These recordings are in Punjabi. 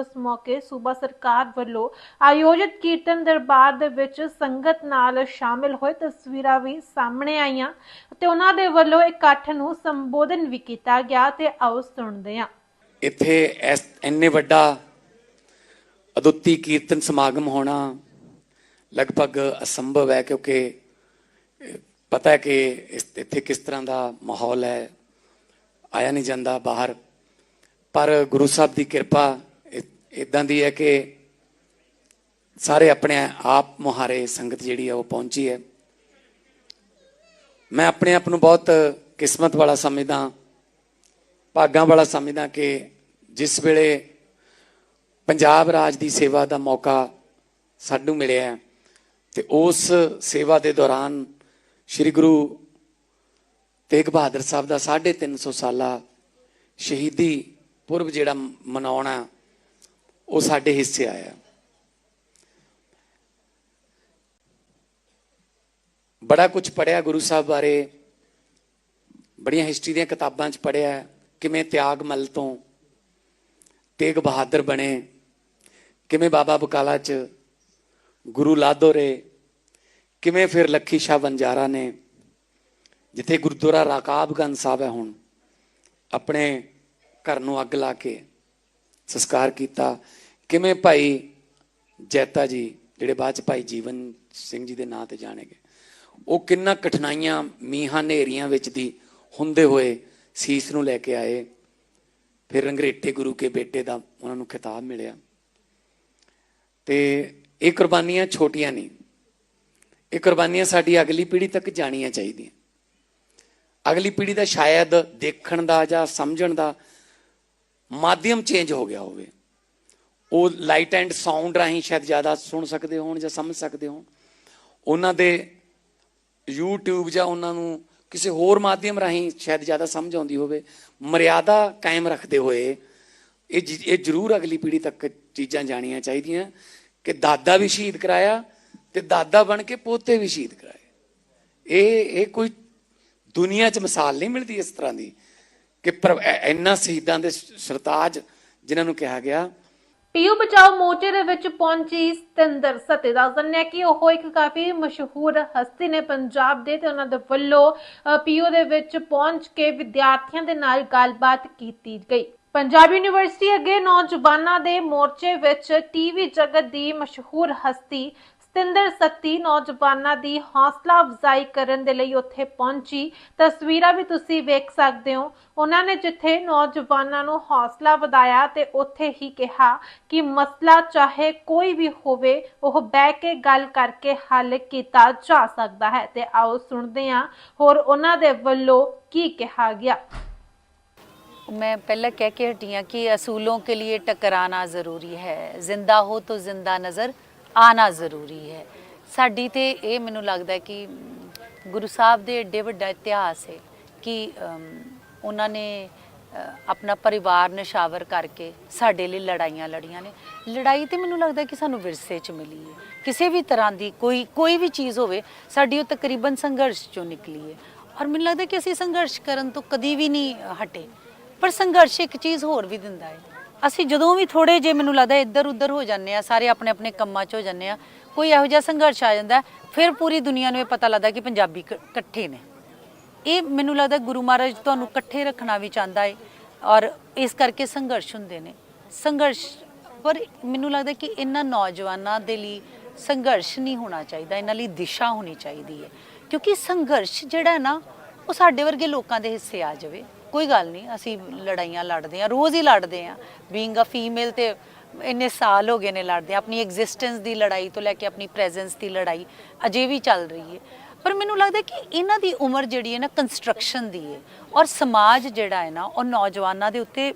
ਦਿਵਸ ਮੌਕੇ ਸੂਬਾ ਸਰਕਾਰ ਵੱਲੋਂ ਆਯੋਜਿਤ ਕੀਰਤਨ ਦਰਬਾਰ ਦੇ ਵਿੱਚ ਸੰਗਤ ਨਾਲ ਸ਼ਾਮਿਲ ਹੋਏ ਤਸਵੀਰਾਂ ਵੀ ਸਾਹਮਣੇ ਆਈਆਂ ਤੇ ਉਹਨਾਂ ਦੇ ਵੱਲੋਂ ਇਕੱਠ ਨੂੰ ਸੰਬੋਧਨ ਵੀ ਕੀਤਾ ਗਿਆ ਤੇ ਆਓ ਸੁਣਦੇ ਹਾਂ। ਇੱਥੇ ਇਸ ਇੰਨੇ ਵੱਡਾ ਅਦੁੱਤੀ ਕੀਰਤਨ ਸਮਾਗਮ ਹੋਣਾ ਲਗਭਗ ਅਸੰਭਵ ਹੈ ਕਿਉਂਕਿ ਪਤਾ ਹੈ ਕਿ ਇੱਥੇ ਕਿਸ ਤਰ੍ਹਾਂ ਦਾ ਮਾਹੌਲ ਹੈ, ਆਇਆ ਨਹੀਂ ਜਾਂਦਾ ਬਾਹਰ। ਪਰ ਗੁਰੂ ਸਾਹਿਬ ਦੀ ਕਿਰਪਾ ਇਦਾਂ ਦੀ ਹੈ ਕਿ ਸਾਰੇ ਆਪਣੇ ਆਪ ਮੁਹਾਰੇ ਸੰਗਤ ਜਿਹੜੀ ਹੈ ਉਹ ਪਹੁੰਚੀ ਹੈ। ਮੈਂ ਆਪਣੇ ਆਪ ਨੂੰ ਬਹੁਤ ਕਿਸਮਤ ਵਾਲਾ ਸਮਝਦਾ ਭਾਗਾਂ ਵਾਲਾ ਸਮਝਦਾ ਕਿ ਜਿਸ ਵੇਲੇ ਪੰਜਾਬ ਰਾਜ ਦੀ ਸੇਵਾ ਦਾ ਮੌਕਾ ਸਾਨੂੰ ਮਿਲਿਆ ਹੈ, ਤੇ ਉਸ ਸੇਵਾ ਦੇ ਦੌਰਾਨ ਸ੍ਰੀ ਗੁਰੂ ਤੇਗ ਬਹਾਦਰ ਸਾਹਿਬ ਦਾ 350 ਸਾਲਾ ਸ਼ਹੀਦੀ ਪੁਰਬ ਜਿਹੜਾ ਮਨਾਉਣਾ ਉਹ ਸਾਡੇ ਹਿੱਸੇ ਆਇਆ। ਬੜਾ ਕੁਝ ਪੜਿਆ ਗੁਰੂ ਸਾਹਿਬ ਬਾਰੇ, ਬੜੀਆਂ ਹਿਸਟਰੀ ਦੀਆਂ ਕਿਤਾਬਾਂ 'ਚ ਪੜਿਆ ਕਿਵੇਂ ਤਿਆਗ ਮਲ ਤੋਂ ਤੇਗ ਬਹਾਦਰ ਬਣੇ, ਕਿਵੇਂ ਬਾਬਾ ਬਕਾਲਾ 'ਚ ਗੁਰੂ ਲਾਦੋਰੇ ਕਿਵੇਂ ਫਿਰ ਲੱਖੀ ਸ਼ਾਹ ਬੰਜਾਰਾ ਨੇ, ਜਿੱਥੇ ਗੁਰਦੁਆਰਾ ਰਾਕਾਬਗੰਜ ਸਾਹਿਬ ਹੈ ਹੁਣ, ਆਪਣੇ ਘਰ ਨੂੰ ਅੱਗ ਲਾ ਕੇ ਸੰਸਕਾਰ ਕੀਤਾ। ਕਿਵੇਂ ਭਾਈ ਜੈਤਾ ਜੀ, ਜਿਹੜੇ ਬਾਅਦ ਚ ਭਾਈ ਜੀਵਨ ਸਿੰਘ ਜੀ ਦੇ ਨਾਂ ਤੇ ਜਾਣੇ ਗਏ ਉਹ ਕਿੰਨਾ ਕਠਿਨਾਈਆਂ ਮੀਹਾਂ ਹਨੇਰੀਆਂ ਵਿੱਚ ਦੀ ਹੁੰਦੇ ਹੋਏ ਸੀਸ ਨੂੰ ਲੈ ਕੇ ਆਏ। ਫਿਰ ਰੰਗਰੇਟੇ ਗੁਰੂ ਕੇ ਬੇਟੇ ਦਾ ਉਹਨਾਂ ਨੂੰ ਖਿਤਾਬ ਮਿਲਿਆ। ਤੇ ਇਹ ਕੁਰਬਾਨੀਆਂ ਛੋਟੀਆਂ ਨਹੀਂ। ਇਹ ਕੁਰਬਾਨੀਆਂ ਸਾਡੀ ਅਗਲੀ ਪੀੜ੍ਹੀ ਤੱਕ ਜਾਣੀਆਂ ਚਾਹੀਦੀਆਂ। ਅਗਲੀ ਪੀੜ੍ਹੀ ਦਾ ਸ਼ਾਇਦ ਦੇਖਣ ਦਾ ਜਾਂ ਸਮਝਣ ਦਾ ਮਾਧਿਅਮ ਚੇਂਜ ਹੋ ਗਿਆ ਹੋਵੇ। ਉਹ ਲਾਈਟ ਐਂਡ ਸਾਊਂਡ ਰਾਹੀਂ ਸ਼ਾਇਦ ਜ਼ਿਆਦਾ ਸੁਣ ਸਕਦੇ ਹੋਣ ਜਾਂ ਸਮਝ ਸਕਦੇ ਹੋਣ। ਉਹਨਾਂ ਦੇ YouTube ਜਾਂ ਉਹਨਾਂ ਨੂੰ ਕਿਸੇ ਹੋਰ ਮਾਧਿਅਮ ਰਾਹੀਂ ਸ਼ਾਇਦ ਜ਼ਿਆਦਾ ਸਮਝ ਆਉਂਦੀ ਹੋਵੇ, ਮਰਿਆਦਾ ਕਾਇਮ ਰੱਖਦੇ ਹੋਏ ਇਹ ਜ- ਇਹ ਜ਼ਰੂਰ ਅਗਲੀ ਪੀੜ੍ਹੀ ਤੱਕ ਚੀਜ਼ਾਂ ਜਾਣੀਆਂ ਚਾਹੀਦੀਆਂ ਕਿ ਦਾਦਾ ਵੀ ਸ਼ਹੀਦ ਕਰਾਇਆ ਤੇ ਦਾਦਾ ਬਣ ਕੇ ਪੋਤੇ ਵੀ ਸ਼ਹੀਦ ਕਰਾਏ। ਇਹ ਇਹ ਕੋਈ ਦੁਨੀਆ 'ਚ ਮਿਸਾਲ ਨਹੀਂ ਮਿਲਦੀ ਇਸ ਤਰ੍ਹਾਂ ਦੀ ਕਿ ਪਰ- ਐ- ਇੰਨਾ ਸ਼ਹੀਦਾਂ ਦੇ ਸਰਤਾਜ ਜਿਨ੍ਹਾਂ ਨੂੰ ਕਿਹਾ ਗਿਆ ਪੀਯੂ ਬਚਾਓ ਮੋਰਚੇ ਦੇ ਵਿੱਚ ਪਹੁੰਚੀ ਸਤਿੰਦਰ ਸਤੇ ਦਾ ਜ਼ੰਨਿਆ ਕਿ ਉਹ ਇੱਕ ਕਾਫੀ ਮਸ਼ਹੂਰ ਹਸਤੀ ਨੇ ਪੰਜਾਬ ਦੇ ਤੇ ਉਹਨਾਂ ਦੇ ਵੱਲੋਂ ਅ, ਪੀਯੂ ਦੇ ਵਿੱਚ ਪਹੁੰਚ ਕੇ ਵਿਦਿਆਰਥੀਆਂ ਦੇ ਨਾਲ ਗੱਲਬਾਤ ਕੀਤੀ ਗਈ। ਪੰਜਾਬ ਯੂਨੀਵਰਸਿਟੀ ਅੱਗੇ ਨੌਜਵਾਨਾਂ ਦੇ ਮੋਰਚੇ ਵਿੱਚ ਟੀਵੀ ਜਗਤ ਦੀ ਮਸ਼ਹੂਰ ਹਸਤੀ ਸਤਿੰਦਰ ਸੱਤੀ ਨੌਜਵਾਨਾਂ ਦੀ ਹੌਸਲਾ ਅਫਜ਼ਾਈ ਕਰਨ ਦੇ ਲਈ ਉੱਥੇ ਪਹੁੰਚੀ ਤਸਵੀਰਾਂ ਵੀ ਤੁਸੀਂ ਵੇਖ ਸਕਦੇ ਹੋ ਉਹਨਾਂ ਨੇ ਜਿੱਥੇ ਨੌਜਵਾਨਾਂ ਨੂੰ ਹੌਸਲਾ ਵਧਾਇਆ ਤੇ ਉੱਥੇ ਹੀ ਕਿਹਾ ਕਿ ਮਸਲਾ ਚਾਹੇ ਕੋਈ ਵੀ ਹੋਵੇ ਉਹ ਬਹਿ ਕੇ ਗੱਲ ਕਰਕੇ ਹੱਲ ਕੀਤਾ ਜਾ ਸਕਦਾ ਹੈ ਤੇ ਆਓ ਸੁਣਦੇ ਹਾਂ ਹੋਰ ਉਹਨਾਂ ਦੇ ਵੱਲੋਂ ਕੀ ਕਿਹਾ ਗਿਆ मैं पहले कह के हटी हूं कि असूलों के लिए टकराना ज़रूरी है ਜ਼ਿੰਦਾ ਹੋ ਤਾਂ ਜ਼ਿੰਦਾ ਨਜ਼ਰ ਆਣਾ ਜ਼ਰੂਰੀ ਹੈ। ਸਾਡੀ ਤੇ ਇਹ ਮੈਨੂੰ ਲੱਗਦਾ ਕਿ ਗੁਰੂ ਸਾਹਿਬ ਦੇ ਏਡੇ ਵੱਡਾ ਇਤਿਹਾਸ ਹੈ ਕਿ ਉਹਨਾਂ ਨੇ ਆਪਣਾ ਪਰਿਵਾਰ ਨਿਸ਼ਾਵਰ ਕਰਕੇ ਸਾਡੇ ਲਈ ਲੜਾਈਆਂ ਲੜੀਆਂ ਨੇ। ਲੜਾਈ ਤੇ ਮੈਨੂੰ ਲੱਗਦਾ ਕਿ ਸਾਨੂੰ ਵਿਰਸੇ 'ਚ ਮਿਲੀ ਹੈ। ਕਿਸੇ ਵੀ ਤਰ੍ਹਾਂ ਦੀ ਕੋਈ ਕੋਈ ਵੀ ਚੀਜ਼ ਹੋਵੇ, ਸਾਡੀ ਉਹ ਤਕਰੀਬਨ ਸੰਘਰਸ਼ 'ਚੋਂ ਨਿਕਲੀ ਹੈ। ਔਰ ਮੈਨੂੰ ਲੱਗਦਾ ਕਿ ਅਸੀਂ ਸੰਘਰਸ਼ ਕਰਨ ਤੋਂ ਕਦੀ ਵੀ ਨਹੀਂ ਹਟੇ। ਪਰ ਸੰਘਰਸ਼ ਇੱਕ ਚੀਜ਼ ਹੋਰ ਵੀ ਦਿੰਦਾ ਹੈ। ਅਸੀਂ ਜਦੋਂ ਵੀ ਥੋੜੇ ਜੇ ਮੈਨੂੰ ਲੱਗਦਾ ਇੱਧਰ ਉੱਧਰ ਹੋ ਜਾਂਦੇ ਆ, ਸਾਰੇ ਆਪਣੇ ਆਪਣੇ ਕੰਮਾਂ 'ਚ ਹੋ ਜਾਂਦੇ ਆ, ਕੋਈ ਇਹੋ ਜਿਹਾ ਸੰਘਰਸ਼ ਆ ਜਾਂਦਾ, ਫਿਰ ਪੂਰੀ ਦੁਨੀਆ ਨੂੰ ਇਹ ਪਤਾ ਲੱਗਦਾ ਕਿ ਪੰਜਾਬੀ ਕ- ਇਕੱਠੇ ਨੇ। ਇਹ ਮੈਨੂੰ ਲੱਗਦਾ ਗੁਰੂ ਮਹਾਰਾਜ ਤੁਹਾਨੂੰ ਇਕੱਠੇ ਰੱਖਣਾ ਵੀ ਚਾਹੁੰਦਾ ਏ, ਔਰ ਇਸ ਕਰਕੇ ਸੰਘਰਸ਼ ਹੁੰਦੇ ਨੇ। ਸੰਘਰਸ਼, ਪਰ ਮੈਨੂੰ ਲੱਗਦਾ ਕਿ ਇਹਨਾਂ ਨੌਜਵਾਨਾਂ ਦੇ ਲਈ ਸੰਘਰਸ਼ ਨਹੀਂ ਹੋਣਾ ਚਾਹੀਦਾ, ਇਹਨਾਂ ਲਈ ਦਿਸ਼ਾ ਹੋਣੀ ਚਾਹੀਦੀ ਹੈ ਕਿਉਂਕਿ ਸੰਘਰਸ਼ ਜਿਹੜਾ ਹੈ ਨਾ, ਉਹ ਸਾਡੇ ਵਰਗੇ ਲੋਕਾਂ ਦੇ ਹਿੱਸੇ ਆ ਜਾਵੇ। ਕੋਈ ਗੱਲ ਨਹੀਂ, ਅਸੀਂ ਲੜਾਈਆਂ ਲੜਦੇ ਆ ਰੋਜ਼ ਹੀ ਲੜਦੇ ਆ ਬੀਇੰਗ ਅ ਫੀਮੇਲ ਤੇ ਇੰਨੇ ਸਾਲ ਹੋ ਗਏ ਨੇ ਲੜਦੇ ਆਪਣੀ ਐਗਜ਼ਿਸਟੈਂਸ ਦੀ ਲੜਾਈ ਤੋਂ ਲੈ ਕੇ ਆਪਣੀ ਪ੍ਰੈਜ਼ੈਂਸ ਦੀ ਲੜਾਈ ਅਜੇ ਵੀ ਚੱਲ ਰਹੀ ਹੈ। ਪਰ ਮੈਨੂੰ ਲੱਗਦਾ ਕਿ ਇਹਨਾਂ ਦੀ ਉਮਰ ਜਿਹੜੀ ਹੈ ਨਾ ਕੰਸਟਰਕਸ਼ਨ ਦੀ ਹੈ ਔਰ ਸਮਾਜ ਜਿਹੜਾ ਹੈ ਨਾ, ਉਹ ਨੌਜਵਾਨਾਂ ਦੇ ਉੱਤੇ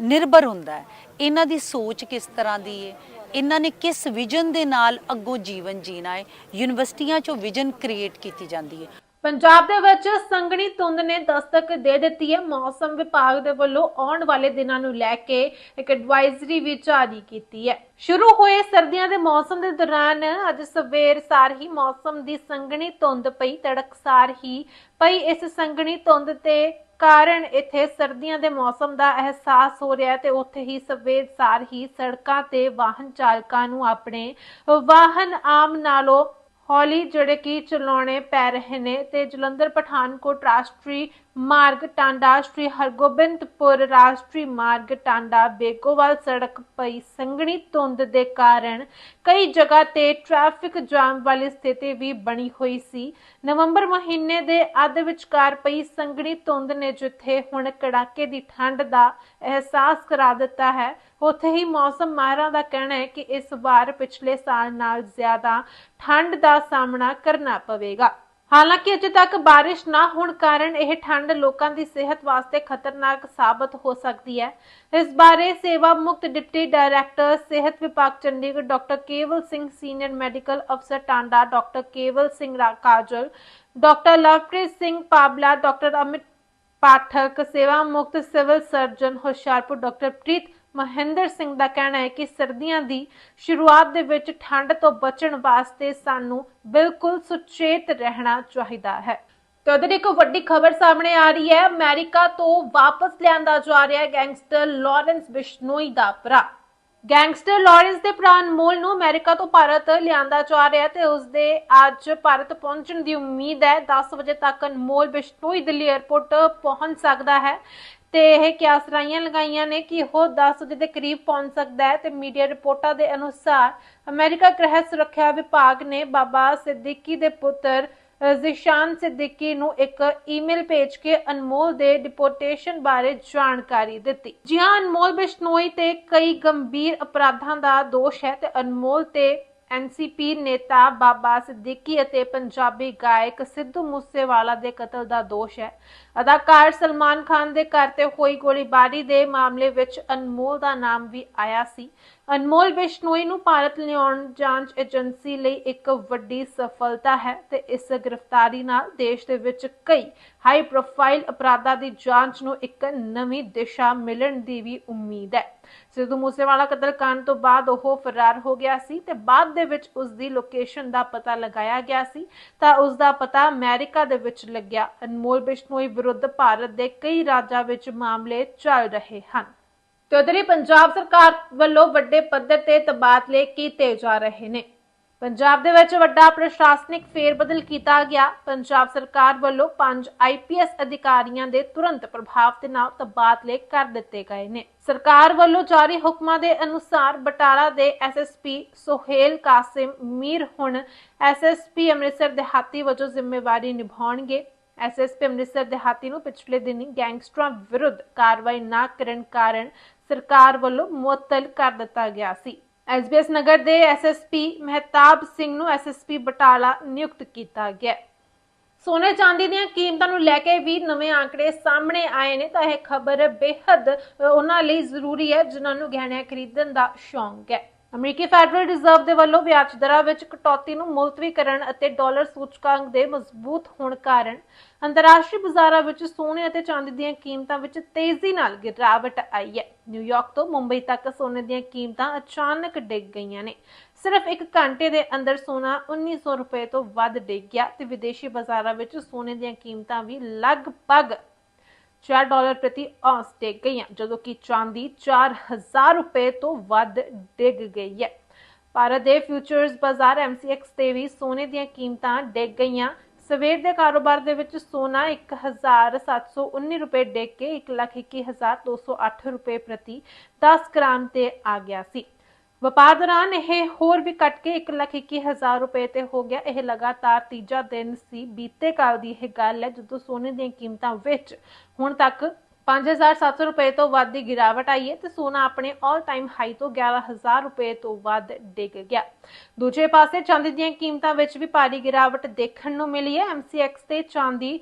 ਨਿਰਭਰ ਹੁੰਦਾ ਹੈ। ਇਹਨਾਂ ਦੀ ਸੋਚ ਕਿਸ ਤਰ੍ਹਾਂ ਦੀ ਹੈ? ਇਹਨਾਂ ਨੇ ਕਿਸ ਵਿਜ਼ਨ ਦੇ ਨਾਲ ਅੱਗੋਂ ਜੀਵਨ ਜੀਣਾ ਹੈ? ਯੂਨੀਵਰਸਿਟੀਆਂ 'ਚੋਂ ਵਿਜ਼ਨ ਕ੍ਰੀਏਟ ਕੀਤੀ ਜਾਂਦੀ ਹੈ। ਪੰਜਾਬ ਦੇ ਵਿੱਚ ਸੰਘਣੀ ਧੁੰਦ ਨੇ ਦਸਤਕ ਦੇ ਦਿੱਤੀ ਹੈ। ਮੌਸਮ ਵਿਭਾਗ ਦੇ ਵੱਲੋਂ ਆਉਣ ਵਾਲੇ ਦਿਨਾਂ ਨੂੰ ਲੈ ਕੇ ਇੱਕ ਐਡਵਾਈਜ਼ਰੀ ਵੀ ਜਾਰੀ ਕੀਤੀ ਹੈ। ਸ਼ੁਰੂ ਹੋਏ ਸਰਦੀਆਂ ਦੇ ਮੌਸਮ ਦੇ ਦੌਰਾਨ ਅੱਜ ਸਵੇਰ ਸਾਰ ਹੀ ਮੌਸਮ ਦੀ ਸੰਘਣੀ ਧੁੰਦ ਪਈ ਤੜਕਸਾਰ ਹੀ ਪਈ। ਇਸ ਸੰਘਣੀ ਧੁੰਦ ਤੇ ਕਾਰਨ ਇੱਥੇ ਸਰਦੀਆਂ ਦੇ ਮੌਸਮ ਦਾ ਅਹਿਸਾਸ ਹੋ ਰਿਹਾ ਹੈ ਤੇ ਉੱਥੇ ਹੀ ਸਵੇਰ ਸਾਰ ਹੀ ਸੜਕਾਂ ਤੇ ਵਾਹਨ ਚਾਲਕਾਂ ਨੂੰ ਆਪਣੇ ਵਾਹਨ ਆਮ ਨਾਲੋਂ ਹੌਲੀ ਜਿਹੜੇ ਕਿ ਚਲਾਉਣੇ ਪੈ ਰਹੇ ਨੇ ਤੇ ਜਲੰਧਰ ਪਠਾਨਕੋਟ ਰਾਸ਼ਟਰੀ ਮਾਰਗ ਟਾਂਡਾ ਸ਼੍ਰੀ ਹਰਗੋਬਿੰਦਪੁਰ ਰਾਸ਼ਟਰੀ ਮਾਰਗ ਟਾਂਡਾ ਬੇਗੋਵਾਲ ਸੜਕ ਪਈ ਸੰਘਣੀ ਧੁੰਦ ਦੇ ਕਾਰਨ ਕਈ ਜਗ੍ਹਾ ਤੇ ਟ੍ਰੈਫਿਕ ਜਾਮ ਵਾਲੀ ਸਥਿਤੀ ਵੀ ਬਣੀ ਹੋਈ ਸੀ। ਨਵੰਬਰ ਮਹੀਨੇ ਦੇ ਅੱਧ ਵਿਚਕਾਰ ਪਈ ਸੰਘਣੀ ਧੁੰਦ ਨੇ ਜਿੱਥੇ ਹੁਣ ਕੜਾਕੇ ਦੀ ਠੰਡ ਦਾ ਅਹਿਸਾਸ ਕਰਾ ਦਿੱਤਾ ਹੈ, ਉੱਥੇ ਹੀ ਮੌਸਮ ਮਾਹਿਰਾਂ ਦਾ ਕਹਿਣਾ ਹੈ ਕਿ ਇਸ ਵਾਰ ਪਿਛਲੇ ਸਾਲ ਨਾਲ ਜ਼ਿਆਦਾ ਠੰਡ ਦਾ ਸਾਹਮਣਾ ਕਰਨਾ ਪਵੇਗਾ। ਹਾਲਾਂਕਿ ਅਜੇ ਤੱਕ ਬਾਰਿਸ਼ ਨਾ ਹੋਣ ਕਾਰਨ ਇਹ ਠੰਡ ਲੋਕਾਂ ਦੀ ਸਿਹਤ ਵਾਸਤੇ ਖਤਰਨਾਕ ਸਾਬਤ ਹੋ ਸਕਦੀ ਹੈ। ਇਸ ਬਾਰੇ ਸੇਵਾ ਮੁਕਤ ਡਿਪਟੀ ਡਾਇਰੈਕਟਰ ਸਿਹਤ ਵਿਭਾਗ Chandigarh doctor Kewal Singh senior medical ਅਫਸਰ Tanda, doctor Kewal Singh Kajal, doctor Lovepreet Singh Pabla, doctor Amit Pathak, ਸੇਵਾ ਮੁਕਤ civil surgeon Hoshiarpur, doctor Preet Mohinder Singh ਦਾ ਕਹਿਣਾ ਹੈ ਕਿ ਸਰਦੀਆਂ ਦੀ ਸ਼ੁਰੂਆਤ ਦੇ ਵਿੱਚ ਠੰਡ ਤੋਂ ਬਚਣ ਵਾਸਤੇ ਸਾਨੂੰ ਬਿਲਕੁਲ ਸੁਚੇਤ ਰਹਿਣਾ ਚਾਹੀਦਾ ਹੈ। ਤੇ ਉਧਰ ਇੱਕ ਵੱਡੀ ਖਬਰ ਸਾਹਮਣੇ ਆ ਰਹੀ ਹੈ। ਅਮਰੀਕਾ ਤੋਂ ਵਾਪਸ ਲਿਆਂਦਾ ਜਾ ਰਿਹਾ ਹੈ ਗੈਂਗਸਟਰ ਲਾਰੈਂਸ ਬਿਸ਼ਨੋਈ ਦਾ ਭਰਾ। ਗੈਂਗਸਟਰ ਲਾਰੈਂਸ ਦੇ ਭਰਾ ਅਨਮੋਲ ਨੂੰ ਅਮਰੀਕਾ ਤੋਂ ਭਾਰਤ ਲਿਆਂਦਾ ਜਾ ਰਿਹਾ ਤੇ ਉਸ ਦੇ ਅੱਜ ਭਾਰਤ ਪਹੁੰਚਣ ਦੀ ਉਮੀਦ ਹੈ। 10 ਵਜੇ ਤੱਕ ਅਨਮੋਲ ਬਿਸ਼ਨੋਈ ਦਿੱਲੀ 에ਅਰਪੋਰਟ ਪਹੁੰਚ ਸਕਦਾ ਹੈ। ਤੇ ਇਹ ਕਿਆਸਰਾਈਆਂ ਲਗਾਈਆਂ ਨੇ ਕਿ ਉਹ 10 ਦੇ ਕਰੀਬ ਪਹੁੰਚ ਸਕਦਾ ਹੈ ਤੇ ਮੀਡੀਆ ਰਿਪੋਰਟਾਂ ਦੇ ਅਨੁਸਾਰ ਅਮਰੀਕਾ ਗ੍ਰਹਿ ਸੁਰੱਖਿਆ ਵਿਭਾਗ ਨੇ ਬਾਬਾ ਸਿੱਦੀਕੀ ਦੇ ਪੁੱਤਰ ਅ, ਜ਼ਿਸ਼ਾਨ ਸਿੱਦੀਕੀ ਨੂੰ ਇੱਕ ਈਮੇਲ ਭੇਜ ਕੇ ਅਨਮੋਲ ਦੇ ਡਿਪੋਰਟੇਸ਼ਨ ਬਾਰੇ ਜਾਣਕਾਰੀ ਦਿੱਤੀ। ਜੀ ਹਾਂ ਅਨਮੋਲ ਬਿਸ਼ਨੋਈ ਤੇ ਕਈ ਗੰਭੀਰ ਅਪਰਾਧਾਂ ਦਾ ਦੋਸ਼ ਹੈ ਤੇ ਅਨਮੋਲ ਤੇ ਐਨਸੀਪੀ ਨੇਤਾ ਬਾਬਾ ਸਿੱਦੀਕੀ ਅਤੇ ਪੰਜਾਬੀ ਗਾਇਕ ਸਿੱਧੂ ਮੂਸੇਵਾਲਾ ਦੇ ਕਤਲ ਦਾ ਦੋਸ਼ ਹੈ। ਅਦਾਕਾਰ ਸਲਮਾਨ ਖਾਨ ਦੇ ਘਰ ਤੇ ਹੋਈ ਗੋਲੀਬਾਰੀ ਦੇ ਮਾਮਲੇ ਵਿੱਚ ਅਨਮੋਲ ਦਾ ਨਾਮ ਵੀ ਆਇਆ ਸੀ। ਅਨਮੋਲ ਬਿਸ਼ਨੋਈ ਨੂੰ ਭਾਰਤ ਲਿਆਉਣ ਜਾਂਚ ਏਜੰਸੀ ਲਈ ਇੱਕ ਵੱਡੀ ਸਫਲਤਾ ਹੈ ਤੇ ਇਸ ਗ੍ਰਿਫਤਾਰੀ ਨਾਲ ਦੇਸ਼ ਦੇ ਵਿੱਚ ਕਈ ਹਾਈ ਪ੍ਰੋਫਾਈਲ ਅਪਰਾਧਾਂ ਦੀ ਜਾਂਚ ਨੂੰ ਇੱਕ ਨਵੀਂ ਦਿਸ਼ਾ ਮਿਲਣ ਦੀ ਵੀ ਉਮੀਦ ਹੈ। ਸਿੱਧੂ ਮੂਸੇਵਾਲਾ ਕਤਲ ਕਾਂਡ ਤੋਂ ਬਾਅਦ ਉਹ ਫਰਾਰ ਹੋ ਗਿਆ ਸੀ ਤੇ ਬਾਅਦ ਦੇ ਵਿੱਚ ਉਸ ਦੀ ਲੋਕੇਸ਼ਨ ਦਾ ਪਤਾ ਲਗਾਇਆ ਗਿਆ ਸੀ, ਤਾਂ ਉਸ ਦਾ ਪਤਾ ਅਮਰੀਕਾ ਦੇ ਵਿੱਚ ਲੱਗਿਆ। ਅਨਮੋਲ ਬਿਸ਼ਨੋਈ ਵਿਰੁੱਧ ਭਾਰਤ ਦੇ ਕਈ ਰਾਜਾਂ ਵਿੱਚ ਮਾਮਲੇ ਚੱਲ ਰਹੇ ਹਨ। ਤੇ ਉਧਰ ਪੰਜਾਬ ਸਰਕਾਰ ਵੱਲੋਂ ਵੱਡੇ ਪੱਧਰ ਤੇ ਤਬਾਦਲੇ ਕੀਤੇ ਜਾ ਰਹੇ ਨੇ। ਪੰਜਾਬ ਦੇ ਵਿੱਚ ਵੱਡਾ ਪ੍ਰਸ਼ਾਸਨਿਕ ਫੇਰਬਦਲ ਕੀਤਾ ਗਿਆ। ਪੰਜਾਬ ਸਰਕਾਰ ਵੱਲੋਂ ਪੰਜ ਆਈਪੀਐਸ ਅਧਿਕਾਰੀਆਂ ਦੇ ਤੁਰੰਤ ਪ੍ਰਭਾਵ ਦੇ ਨਾਲ ਤਬਾਦਲੇ ਕਰ ਦਿੱਤੇ ਗਏ ਨੇ। ਸਰਕਾਰ ਵੱਲੋਂ ਜਾਰੀ ਹੁਕਮਾਂ ਦੇ ਅਨੁਸਾਰ ਬਟਾਲਾ ਦੇ ਐਸਐਸਪੀ ਸੁਹੇਲ ਕਾਸਿਮ ਮੀਰ ਹੁਣ ਐਸਐਸਪੀ ਅੰਮ੍ਰਿਤਸਰ ਦੇਹਾਤੀ ਵਜੋਂ ਜ਼ਿੰਮੇਵਾਰੀ ਨਿਭਾਉਣਗੇ। ਐਸਐਸਪੀ ਅੰਮ੍ਰਿਤਸਰ ਦੇਹਾਤੀ ਨੂੰ ਪਿਛਲੇ ਦਿਨੀ ਗੈਂਗਸਟਰਾਂ ਵਿਰੁੱਧ ਕਾਰਵਾਈ ਨਾ ਕਰਨ ਕਾਰਨ ਸਰਕਾਰ ਵੱਲੋਂ ਮੁਅੱਤਲ ਕਰ ਦਿੱਤਾ ਗਿਆ ਸੀ। ਐਸਬੀਐਸ ਨਗਰ ਦੇ ਐਸਐਸਪੀ ਮਹਿਤਾਬ ਸਿੰਘ ਨੂੰ ਐਸਐਸਪੀ ਬਟਾਲਾ ਨਿਯੁਕਤ ਕੀਤਾ ਗਿਆ। ਸੋਨੇ ਚਾਂਦੀ ਦੀਆਂ ਕੀਮਤਾਂ ਨੂੰ ਲੈ ਕੇ ਵੀ ਨਵੇਂ ਆંકੜੇ ਸਾਹਮਣੇ ਆਏ ਨੇ, ਤਾਂ ਇਹ ਖਬਰ ਬੇहद ਉਹਨਾਂ ਲਈ ਜ਼ਰੂਰੀ ਹੈ, ਜਿਨ੍ਹਾਂ ਨੂੰ ਗਹਿਣਿਆਂ ਖਰੀਦਣ ਦਾ ਸ਼ੌਂਕ ਹੈ। ਅਮਰੀਕੀ ਫੈਡਰਲ ਰਿਜ਼ਰਵ ਦੇ ਵੱਲੋਂ ਵਿਆਜ ਦਰਾਂ ਵਿੱਚ ਕਟੌਤੀ ਨੂੰ ਮੁਲਤਵੀ ਕਰਨ ਅਤੇ ਡਾਲਰ ਸੂਚਕਾਂਕ ਦੇ ਮਜ਼ਬੂਤ ਹੋਣ ਕਾਰਨ ਅੰਤਰਰਾਸ਼ਟਰੀ ਬਾਜ਼ਾਰਾਂ ਵਿੱਚ ਸੋਨੇ ਅਤੇ ਚਾਂਦੀ ਦੀਆਂ ਕੀਮਤਾਂ ਵਿੱਚ ਤੇਜ਼ੀ ਨਾਲ ਗਿਰਾਵਟ ਆਈ ਹੈ। ਨਿਊਯਾਰਕ ਤੋਂ ਮੁੰਬਈ ਤੱਕ ਸੋਨੇ ਦੀਆਂ ਕੀਮਤਾਂ ਅਚਾਨਕ ਡਿੱਗ ਗਈਆਂ ਨੇ। ਸਿਰਫ ਇੱਕ ਘੰਟੇ ਦੇ ਅੰਦਰ ਸੋਨਾ 1900 ਰੁਪਏ ਤੋਂ ਵੱਧ ਡਿੱਗ ਗਿਆ ਤੇ ਵਿਦੇਸ਼ੀ ਬਾਜ਼ਾਰਾਂ ਵਿੱਚ ਸੋਨੇ ਦੀਆਂ ਕੀਮਤਾਂ ਵੀ ਲਗਭਗ 4 ਡਾਲਰ ਪ੍ਰਤੀ ਔਂਸ ਡਿੱਗ ਗਈਆਂ, ਜਦੋਂ ਕਿ ਚਾਂਦੀ 4000 ਰੁਪਏ ਤੋਂ ਵੱਧ ਡਿੱਗ ਗਈ ਹੈ। ਭਾਰਤ ਦੇ ਫਿਊਚਰਸ ਬਾਜ਼ਾਰ MCX ਤੇ ਵੀ ਸੋਨੇ ਦੀਆਂ ਕੀਮਤਾਂ ਡਿੱਗ ਗਈਆਂ। ਸਵੇਰ ਦੇ ਕਾਰੋਬਾਰ ਦੇ ਵਿੱਚ ਸੋਨਾ 1719 ਰੁਪਏ ਡਿੱਗ ਕੇ 121208 ਰੁਪਏ ਪ੍ਰਤੀ 10 ਗ੍ਰਾਮ ਤੇ ਆ ਗਿਆ ਸੀ। ਵਪਾਰ ਦੌਰਾਨ ਇਹ ਹੋਰ ਵੀ ਘਟ ਕੇ 121000 ਰੁਪਏ ਤੇ ਹੋ ਗਿਆ। ਇਹ ਲਗਾਤਾਰ ਤੀਜਾ ਦਿਨ ਸੀ। ਬੀਤੇ ਕੱਲ ਦੀ ਇਹ ਗੱਲ ਹੈ, ਜਦੋਂ ਸੋਨੇ ਦੀਆਂ ਕੀਮਤਾਂ ਵਿੱਚ ਹੁਣ ਤੱਕ 5700 ਰੁਪਏ ਤੋਂ ਵੱਧ ਦੀ ਗਿਰਾਵਟ ਆਈ ਹੈ ਤੇ ਸੋਨਾ ਆਪਣੇ ਆਲ ਟਾਈਮ ਹਾਈ ਤੋਂ 11000 ਰੁਪਏ ਤੋਂ ਵੱਧ ਡਿੱਗ ਗਿਆ। ਦੂਜੇ ਪਾਸੇ ਚਾਂਦੀ ਦੀਆਂ ਕੀਮਤਾਂ ਵਿੱਚ ਵੀ ਭਾਰੀ ਗਿਰਾਵਟ ਦੇਖਣ ਨੂੰ ਮਿਲੀ ਹੈ। MCX ਤੇ ਚਾਂਦੀ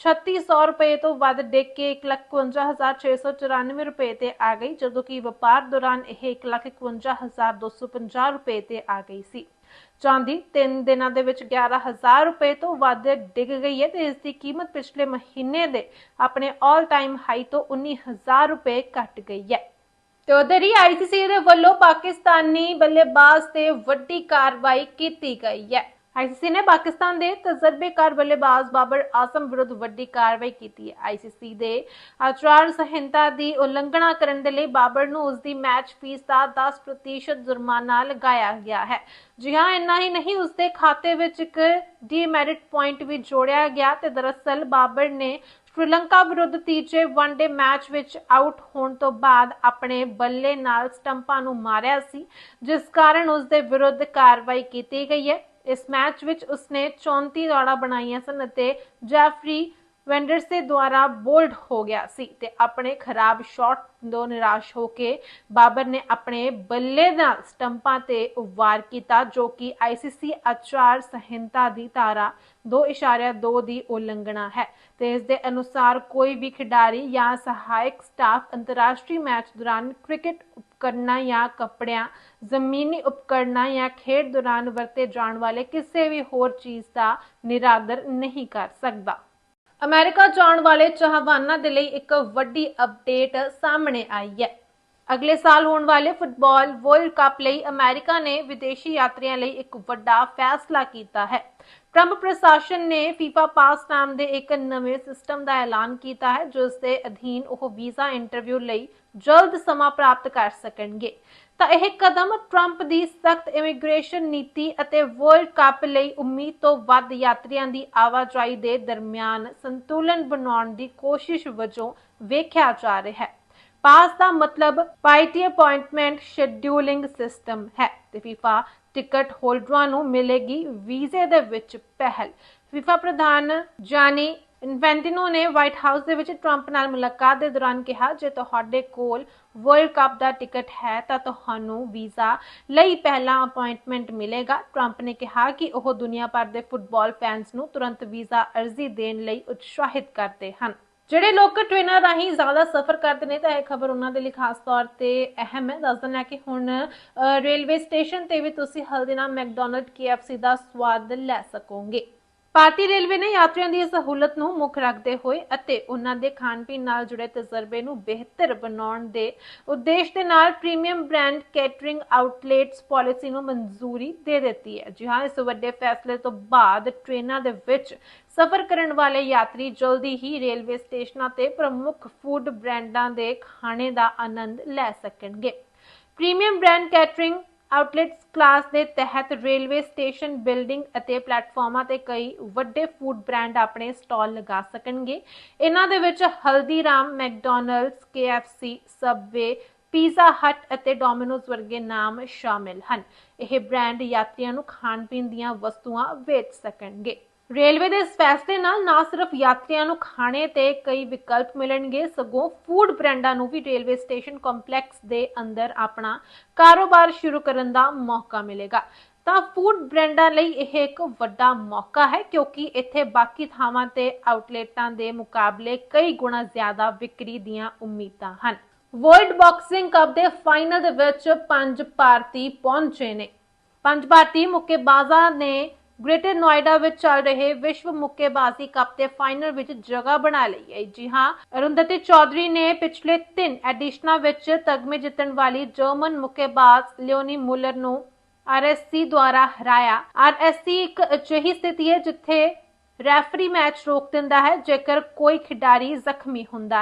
3600 ਰੁਪਏ ਤੋਂ ਵੱਧ ਡਿੱਗ ਕੇ 151694 ਰੁਪਏ ਤੇ ਆ ਗਈ, ਜਦੋਂ ਕਿ ਵਪਾਰ ਦੌਰਾਨ ਇਹ 151250 ਰੁਪਏ ਤੇ ਆ ਗਈ ਸੀ। ਚਾਂਦੀ 3 ਦਿਨਾਂ ਦੇ ਵਿੱਚ 11000 ਰੁਪਏ ਤੋਂ ਵੱਧ ਡਿੱਗ ਗਈ ਹੈ ਤੇ ਇਸ ਦੀ ਕੀਮਤ ਪਿਛਲੇ ਮਹੀਨੇ ਦੇ ਆਪਣੇ ਆਲ ਟਾਈਮ ਹਾਈ ਤੋਂ 19000 ਰੁਪਏ ਘਟ ਗਈ ਹੈ। ਤੇ ਉਧਰ ਹੀ ਆਈਸੀਸੀ ਦੇ ਵੱਲੋਂ ਪਾਕਿਸਤਾਨੀ ਬੱਲੇਬਾਜ਼ ਤੇ ਵੱਡੀ ਕਾਰਵਾਈ ਕੀਤੀ ਗਈ ਹੈ। ਆਈਸੀਸੀ ਨੇ ਪਾਕਿਸਤਾਨ ਦੇ ਤਜਰਬੇਕਾਰ ਬੱਲੇਬਾਜ਼ ਬਾਬਰ ਆਜ਼ਮ ਵਿਰੁੱਧ ਵੱਡੀ ਕਾਰਵਾਈ ਕੀਤੀ ਹੈ। ਆਈਸੀਸੀ ਦੇ ਆਚਾਰ ਸੰਹਿਤਾ ਦੀ ਉਲੰਘਣਾ ਕਰਨ ਦੇ ਲਈ ਬਾਬਰ ਨੂੰ ਉਸ ਦੀ ਮੈਚ ਫੀਸ ਦਾ 10% ਜੁਰਮਾਨਾ ਲਗਾਇਆ ਗਿਆ ਹੈ। ਜੀ ਹਾਂ, ਇੰਨਾ ਹੀ ਨਹੀਂ ਉਸ ਦੇ ਖਾਤੇ ਵਿੱਚ ਇੱਕ ਡੀਮੈਰਿਟ ਪੁਆਇੰਟ ਵੀ ਜੋੜਿਆ ਗਿਆ ਤੇ ਦਰਅਸਲ ਬਾਬਰ ਨੇ ਸ਼੍ਰੀਲੰਕਾ ਵਿਰੁੱਧ ਤੀਜੇ ਵਨਡੇ ਮੈਚ ਵਿੱਚ ਆਊਟ ਹੋਣ ਤੋਂ ਬਾਅਦ ਆਪਣੇ ਬੱਲੇ ਨਾਲ ਸਟੰਪਾਂ ਨੂੰ ਮਾਰਿਆ ਸੀ, ਜਿਸ ਕਾਰਨ ਉਸ ਦੇ ਵਿਰੁੱਧ ਕਾਰਵਾਈ ਕੀਤੀ ਗਈ ਹੈ। ਇਸ ਮੈਚ ਵਿੱਚ ਉਸਨੇ 34 ਦੌੜਾਂ ਬਣਾਈਆਂ ਸਨ ਅਤੇ ਜੈਫਰੀ ਵੈਂਡਰਸੇ ਦੁਆਰਾ ਬੋਲਡ ਹੋ ਗਿਆ ਸੀ ਤੇ ਆਪਣੇ ਖਰਾਬ ਸ਼ਾਟ ਤੋਂ ਨਿਰਾਸ਼ ਹੋ ਕੇ ਬਾਬਰ ਨੇ ਆਪਣੇ ਬੱਲੇ ਨਾਲ ਸਟੰਪਾਂ ਤੇ ਵਾਰ ਕੀਤਾ, ਜੋ ਕਿ ਆਈਸੀਸੀ ਆਚਾਰ ਸੰਹਿਤਾ ਦੀ ਧਾਰਾ 2.2 ਦੀ ਉਲੰਘਣਾ ਹੈ ਤੇ ਇਸ ਦੇ ਅਨੁਸਾਰ ਕੋਈ ਵੀ ਖਿਡਾਰੀ ਜਾਂ ਸਹਾਇਕ ਸਟਾਫ ਅੰਤਰਰਾਸ਼ਟਰੀ ਮੈਚ ਦੌਰਾਨ ਕ੍ਰਿਕਟ ਉਪਕਰਨਾਂ ਜਾਂ ਕੱਪੜਿਆਂ, ਜ਼ਮੀਨੀ ਉਪਕਰਨਾਂ ਜਾਂ ਖੇਡ ਦੌਰਾਨ ਵਰਤੇ ਜਾਣ ਵਾਲੇ ਕਿਸੇ ਵੀ ਹੋਰ ਚੀਜ਼ ਦਾ ਨਿਰਾਦਰ ਨਹੀਂ ਕਰ ਸਕਦਾ। ਅਮਰੀਕਾ ਜਾਣ ਵਾਲੇ ਚਾਹਵਾਨਾਂ ਦੇ ਲਈ ਇੱਕ ਵੱਡੀ ਅਪਡੇਟ ਸਾਹਮਣੇ ਆਈ ਹੈ। ਅਗਲੇ ਸਾਲ ਹੋਣ ਵਾਲੇ ਫੁੱਟਬਾਲ ਵਰਲਡ ਕੱਪ ਲਈ ਅਮਰੀਕਾ ਨੇ ਵਿਦੇਸ਼ੀ ਯਾਤਰੀਆਂ ਲਈ ਇੱਕ ਵੱਡਾ ਫੈਸਲਾ ਕੀਤਾ ਹੈ। ਟਰੰਪ ਪ੍ਰਸ਼ਾਸਨ ਨੇ ਫੀਫਾ ਪਾਸ ਨਾਮ ਦੇ ਇੱਕ ਨਵੇਂ ਸਿਸਟਮ ਦਾ ਐਲਾਨ ਕੀਤਾ ਹੈ ਜਿਸ ਦੇ ਅਧੀਨ ਉਹ ਵੀਜ਼ਾ ਇੰਟਰਵਿਊ ਲਈ ਜਲਦ ਸਮਾਂ ਪ੍ਰਾਪਤ ਕਰ ਸਕਣਗੇ ਤਾਂ ਇਹ ਕਦਮ ਟਰੰਪ ਦੀ ਸਖਤ ਇਮੀਗ੍ਰੇਸ਼ਨ ਨੀਤੀ ਅਤੇ ਵਰਲਡ ਕੱਪ ਲਈ ਉਮੀਦ ਤੋਂ ਵੱਧ ਯਾਤਰੀਆਂ ਦੀ ਆਵਾਜਾਈ ਦੇ ਦਰਮਿਆਨ ਸੰਤੁਲਨ ਬਣਾਉਣ ਦੀ ਕੋਸ਼ਿਸ਼ ਵਜੋਂ ਵੇਖਿਆ ਜਾ ਰਿਹਾ ਹੈ ਪਾਸ ਦਾ ਮਤਲਬ ਪਾਰਟੀ ਅਪਾਇੰਟਮੈਂਟ ਸ਼ੈਡਿਊਲਿੰਗ ਸਿਸਟਮ ਹੈ ਤੇ FIFA ਟਿਕਟ ਹੋਲਡਰਾਂ ਨੂੰ ਮਿਲੇਗੀ ਵੀਜ਼ੇ ਦੇ ਵਿੱਚ ਪਹਿਲ। FIFA ਪ੍ਰਧਾਨ ਜਾਨੀ ਇਨਫੈਂਟਿਨੋ ਨੇ ਵਾਈਟ ਹਾਊਸ ਦੇ ਵਿੱਚ ਟਰੰਪ ਨਾਲ ਮੁਲਾਕਾਤ ਦੇ ਦੌਰਾਨ ਕਿਹਾ, ਜੇ ਤੁਹਾਡੇ ਕੋਲ ਵਰਲਡ ਕੱਪ ਦਾ ਟਿਕਟ ਹੈ, ਤਾਂ ਤੁਹਾਨੂੰ ਵੀਜ਼ਾ ਲਈ ਪਹਿਲਾ ਅਪਾਇੰਟਮੈਂਟ ਮਿਲੇਗਾ। ਟਰੰਪ ਨੇ ਕਿਹਾ ਕਿ ਉਹ ਦੁਨੀਆ ਭਰ ਦੇ ਫੁੱਟਬਾਲ ਫੈਨਸ ਨੂੰ ਤੁਰੰਤ ਵੀਜ਼ਾ ਅਰਜ਼ੀ ਦੇਣ ਲਈ ਉਤਸ਼ਾਹਿਤ ਕਰਦੇ ਹਨ। ਜਿਹੜੇ ਲੋਕ ਟ੍ਰੇਨਾਂ ਰਾਹੀਂ ਜ਼ਿਆਦਾ ਸਫ਼ਰ ਕਰਦੇ ਨੇ ਤਾਂ ਇਹ ਖਬਰ ਉਹਨਾਂ ਦੇ ਲਈ ਖਾਸ ਤੌਰ ਤੇ ਅਹਿਮ ਹੈ। ਦੱਸ ਦਿੰਦਾ ਕਿ ਹੁਣ ਰੇਲਵੇ ਸਟੇਸ਼ਨ ਤੇ ਵੀ ਤੁਸੀਂ ਹਲਦੀਨਾ ਮੈਕਡੋਨਲਡ KFC ਦਾ ਸਵਾਦ ਲੈ ਸਕੋਗੇ। ਭਾਰਤੀ ਰੇਲਵੇ ਨੇ ਯਾਤਰੀਆਂ ਦੀ ਸਹੂਲਤ ਨੂੰ ਮੁੱਖ ਰੱਖਦੇ ਹੋਏ ਅਤੇ ਉਹਨਾਂ ਦੇ ਖਾਣ ਪੀਣ ਨਾਲ ਜੁੜੇ ਤਜਰਬੇ ਨੂੰ ਬਿਹਤਰ ਬਣਾਉਣ ਦੇ ਉਦੇਸ਼ ਦੇ ਨਾਲ premium brand catering outlets policy ਨੂੰ ਮਨਜ਼ੂਰੀ ਦੇ ਦਿੱਤੀ ਹੈ। ਜੀ ਹਾਂ, ਇਸ ਵੱਡੇ ਫੈਸਲੇ ਤੋਂ ਬਾਅਦ ਟ੍ਰੇਨਾਂ ਦੇ ਵਿੱਚ ਸਫ਼ਰ ਕਰਨ ਵਾਲੇ ਯਾਤਰੀ ਜਲਦੀ ਹੀ ਰੇਲਵੇ ਸਟੇਸ਼ਨਾਂ ਤੇ ਪ੍ਰਮੁੱਖ ਫੂਡ ਬ੍ਰਾਂਡਾਂ ਦੇ ਖਾਣੇ ਦਾ ਆਨੰਦ ਲੈ ਸਕਣਗੇ। Premium brand catering outlets class ਦੇ ਤਹਿਤ ਰੇਲਵੇ ਸਟੇਸ਼ਨ, ਬਿਲਡਿੰਗ ਅਤੇ ਪਲੇਟਫਾਰਮਾਂ ਤੇ ਕਈ ਵੱਡੇ ਫੂਡ ਬ੍ਰਾਂਡ ਆਪਣੇ ਸਟਾਲ ਲਗਾ ਸਕਣਗੇ। ਇਹਨਾਂ ਦੇ ਵਿੱਚ Haldiram, McDonald's KFC Subway, Pizza Hut ਅਤੇ ਡੋਮਿਨੋਜ਼ ਵਰਗੇ ਨਾਮ ਸ਼ਾਮਿਲ ਹਨ। ਇਹ ਬ੍ਰਾਂਡ ਯਾਤਰੀਆਂ ਨੂੰ ਖਾਣ ਪੀਣ ਦੀਆਂ ਵਸਤੂਆਂ ਵੇਚ ਸਕਣਗੇ। ਰੇਲਵੇ ਦੇ ਇਸ ਫੈਸਲੇ ਨਾਲ ਨਾ ਸਿਰਫ ਯਾਤਰੀਆਂ ਨੂੰ ਖਾਣੇ ਤੇ ਕਈ ਵਿਕਲਪ ਮਿਲਣਗੇ, ਸਗੋਂ ਫੂਡ ਬ੍ਰਾਂਡਾਂ ਨੂੰ ਵੀ ਰੇਲਵੇ ਸਟੇਸ਼ਨ ਕੰਪਲੈਕਸ ਦੇ ਅੰਦਰ ਆਪਣਾ ਕਾਰੋਬਾਰ ਸ਼ੁਰੂ ਕਰਨ ਦਾ ਮੌਕਾ ਮਿਲੇਗਾ। ਤਾਂ ਫੂਡ ਬ੍ਰਾਂਡਾਂ ਲਈ ਇਹ ਇੱਕ ਵੱਡਾ ਮੌਕਾ ਹੈ, ਕਿਉਂਕਿ ਇੱਥੇ ਬਾਕੀ ਥਾਵਾਂ ਤੇ ਆਊਟਲੈਟਾਂ ਦੇ ਮੁਕਾਬਲੇ ਕਈ ਗੁਣਾ ਜ਼ਿਆਦਾ ਵਿਕਰੀ ਦੀਆਂ ਉਮੀਦਾਂ ਹਨ। ਵਰਲਡ ਬਾਕਸਿੰਗ ਕੱਪ ਦੇ ਫਾਈਨਲ ਦੇ ਵਿੱਚ ਪੰਜ ਭਾਰਤੀ ਪਹੁੰਚੇ ਨੇ। ਪੰਜ ਭਾਰਤੀ ਮੁੱਕੇਬਾਜ਼ਾਂ ਨੇ ਗ੍ਰੇਟਰ ਨੋਇਡਾ ਵਿੱਚ ਚੱਲ ਰਹੇ ਵਿਸ਼ਵ ਮੁੱਕੇਬਾਜ਼ੀ ਕੱਪ ਦੇ ਫਾਈਨਲ ਵਿੱਚ ਜਗ੍ਹਾ ਬਣਾ ਲਈ ਹੈ ਜੀ ਹਾਂ, ਅਰੁੰਧਤੀ ਚੌਧਰੀ ਨੇ ਪਿਛਲੇ ਤਿੰਨ ਐਡੀਸ਼ਨਾਂ ਵਿੱਚ ਤਗਮੇ ਜਿੱਤਣ ਵਾਲੀ ਜਰਮਨ ਮੁੱਕੇਬਾਜ਼ ਲਿਓਨੀ ਮੁਲਰ ਨੂੰ ਆਰਐਸਸੀ ਦੁਆਰਾ ਹਰਾਇਆ। ਆਰਐਸਸੀ ਇੱਕ ਅਜਿਹੀ ਸਥਿਤੀ ਹੈ ਜਿੱਥੇ ਰੈਫਰੀ ਮੈਚ ਰੋਕ ਦਿੰਦਾ ਹੈ, ਜੇਕਰ ਕੋਈ ਖਿਡਾਰੀ ਜ਼ਖਮੀ ਹੁੰਦਾ ਹੈ।